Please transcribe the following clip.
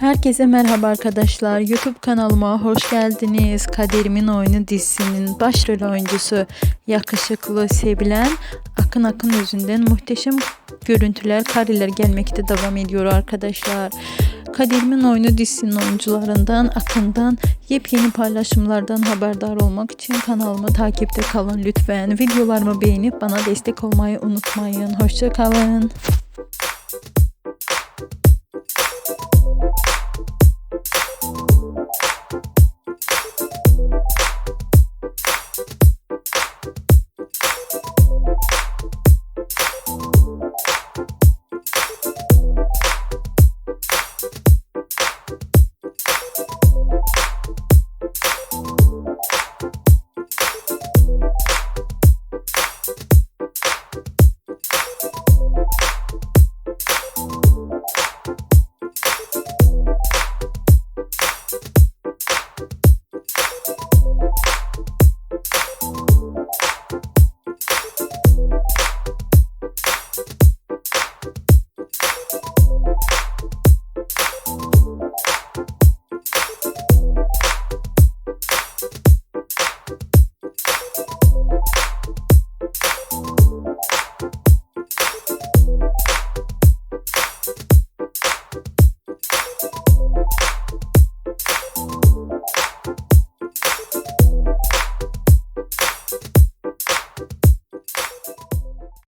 Herkese merhaba arkadaşlar. YouTube kanalıma hoş geldiniz. Kaderimin Oyunu dizisinin başrol oyuncusu yakışıklı, sevilen Akın Akın yüzünden muhteşem görüntüler, kareler gelmekte devam ediyor arkadaşlar. Kaderimin Oyunu dizisinin oyuncularından Akın'dan yepyeni paylaşımlardan haberdar olmak için kanalımı takipte kalın lütfen. Videolarımı beğenip bana destek olmayı unutmayın. Hoşçakalın.